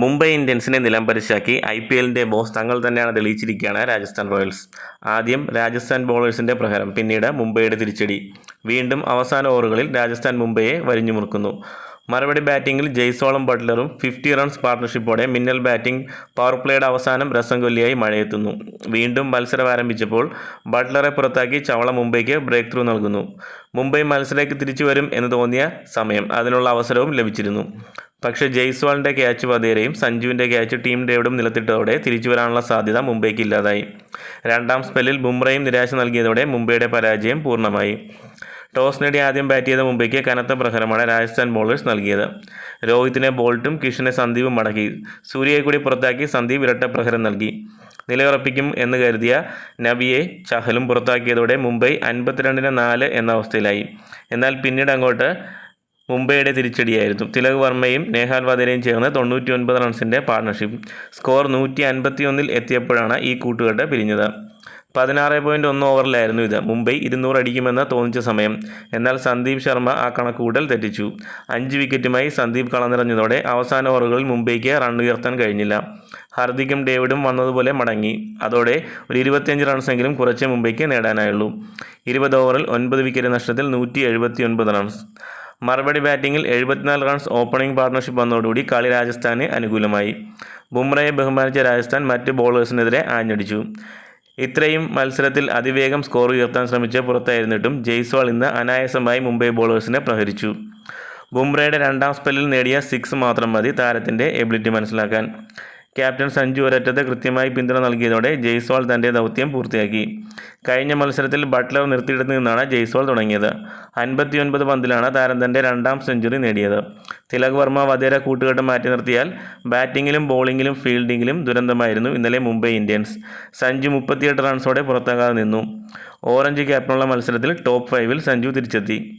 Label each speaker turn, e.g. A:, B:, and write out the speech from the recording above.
A: മുംബൈ ഇന്ത്യൻസിനെ നിലംപരിശാക്കി I P എല്ലിന്റെ ബോസ് തങ്ങൾ തന്നെയാണ് തെളിയിച്ചിരിക്കുകയാണ് രാജസ്ഥാൻ റോയൽസ്. ആദ്യം രാജസ്ഥാൻ ബോളേഴ്സിന്റെ പ്രഹരം പിന്നീട് മുംബൈയുടെ തിരിച്ചടി. വീണ്ടും അവസാന ഓവറുകളിൽ രാജസ്ഥാൻ മുംബൈയെ വരിഞ്ഞു മുറുക്കുന്നു. മറുപടി ബാറ്റിംഗിൽ ജയ്സോളം ബട്ട്ലറും ഫിഫ്റ്റി റൺസ് പാർട്ണർഷിപ്പോടെ മിന്നൽ ബാറ്റിംഗ് പവർ പ്ലേയുടെ അവസാനം രസം കൊല്ലിയായി മഴയെത്തുന്നു. വീണ്ടും മത്സരം ആരംഭിച്ചപ്പോൾ ബട്ട്ലറെ പുറത്താക്കി ചവള മുംബൈക്ക് ബ്രേക്ക് ത്രൂ നൽകുന്നു. മുംബൈ മത്സരത്തിലേക്ക് തിരിച്ചു വരും എന്ന് തോന്നിയ സമയം അതിനുള്ള അവസരവും ലഭിച്ചിരുന്നു. പക്ഷേ ജയ്സ്വാളിന്റെ ക്യാച്ച് വധേരയും സഞ്ജുവിന്റെ ക്യാച്ച് ടീം ഡേവിഡും നിലത്തിട്ടതോടെ തിരിച്ചു വരാനുള്ള സാധ്യത മുംബൈക്ക് ഇല്ലാതായി. രണ്ടാം സ്പെല്ലിൽ ബുംറയും നിരാശ നൽകിയതോടെ മുംബൈയുടെ പരാജയം പൂർണമായി. ടോസ് നേടി ആദ്യം ബാറ്റ് ചെയ്ത മുംബൈക്ക് കനത്ത പ്രഹരമാണ് രാജസ്ഥാൻ ബോളേഴ്സ് നൽകിയത്. രോഹിത്തിനെ ബോൾട്ടും കിഷനെ സന്ദീപും മടക്കി. സൂര്യയെ കൂടി പുറത്താക്കി സന്ദീപ് ഇരട്ട പ്രഹരം നൽകി. നിലയുറപ്പിക്കും എന്ന് കരുതിയ നബിയെ ചഹലും പുറത്താക്കിയതോടെ മുംബൈ അൻപത്തിരണ്ടിന് നാല് എന്ന അവസ്ഥയിലായി. എന്നാൽ പിന്നീട് അങ്ങോട്ട് മുംബൈയുടെ തിരിച്ചടിയായിരുന്നു. തിലക് വർമ്മയും നേഹാൽ വധേരയും ചേർന്ന് തൊണ്ണൂറ്റി ഒൻപത് റൺസിന്റെ പാർട്ണർഷിപ്പ് സ്കോർ നൂറ്റി അൻപത്തി ഒന്നിൽ എത്തിയപ്പോഴാണ് ഈ കൂട്ടുകെട്ട് പിരിഞ്ഞത്. പതിനാറ് പോയിന്റ് ഒന്ന് ഓവറിലായിരുന്നു ഇത്. മുംബൈ ഇരുന്നൂറ് അടിക്കുമെന്ന് തോന്നിച്ച സമയം. എന്നാൽ സന്ദീപ് ശർമ്മ ആ കണക്കുകൂട്ടൽ തെറ്റിച്ചു. അഞ്ച് വിക്കറ്റുമായി സന്ദീപ് കളനിറഞ്ഞതോടെ അവസാന ഓവറുകളിൽ മുംബൈക്ക് റൺ ഉയർത്താൻ കഴിഞ്ഞില്ല. ഹർദിക്കും ഡേവിഡും വന്നതുപോലെ മടങ്ങി. അതോടെ ഒരു ഇരുപത്തിയഞ്ച് റൺസെങ്കിലും കുറച്ച് മുംബൈക്ക് നേടാനായുള്ളൂ. ഇരുപത് ഓവറിൽ ഒൻപത് വിക്കറ്റ് നഷ്ടത്തിൽ നൂറ്റി എഴുപത്തി ഒൻപത് റൺസ് മറുപടി ബാറ്റിംഗിൽ എഴുപത്തിനാല് റൺസ് ഓപ്പണിംഗ് പാർട്ണർഷിപ്പ് വന്നതോടുകൂടി കളി രാജസ്ഥാന് അനുകൂലമായി. ബുംറയെ ബഹുമാനിച്ച രാജസ്ഥാൻ മറ്റ് ബോളേഴ്സിനെതിരെ ആഞ്ഞടിച്ചു. ഇത്രയും മത്സരത്തിൽ അതിവേഗം സ്കോർ ഉയർത്താൻ ശ്രമിച്ച പുറത്തായിരുന്നിട്ടും ജയ്സ്വാൾ ഇന്ന് അനായാസമായി മുംബൈ ബോളേഴ്സിനെ പ്രഹരിച്ചു. ബുംറയുടെ രണ്ടാം സ്പെല്ലിൽ നേടിയ സിക്സ് മാത്രം മതി താരത്തിന്റെ എബിലിറ്റി മനസ്സിലാക്കാൻ. ക്യാപ്റ്റൻ സഞ്ജു ഒരറ്റത്ത് കൃത്യമായി പിന്തുണ നൽകിയതോടെ ജയ്സ്വാൾ തന്റെ ദൗത്യം പൂർത്തിയാക്കി. കഴിഞ്ഞ മത്സരത്തിൽ ബട്ട്ലർ നിർത്തിയിടത്ത് നിന്നാണ് ജയ്സ്വാൾ തുടങ്ങിയത്. അൻപത്തിയൊൻപത് പന്തിലാണ് താരം തന്റെ രണ്ടാം സെഞ്ചുറി നേടിയത്. തിലക് വർമ്മ വധേര കൂട്ടുകെട്ട് മാറ്റി നിർത്തിയാൽ ബാറ്റിങ്ങിലും ബോളിങ്ങിലും ഫീൽഡിങ്ങിലും ദുരന്തമായിരുന്നു ഇന്നലെ മുംബൈ ഇന്ത്യൻസ്. സഞ്ജു മുപ്പത്തിയെട്ട് റൺസോടെ പുറത്താകാതെ നിന്നു. ഓറഞ്ച് ക്യാപ്റ്റനുള്ള മത്സരത്തിൽ ടോപ്പ് ഫൈവിൽ സഞ്ജു തിരിച്ചെത്തി.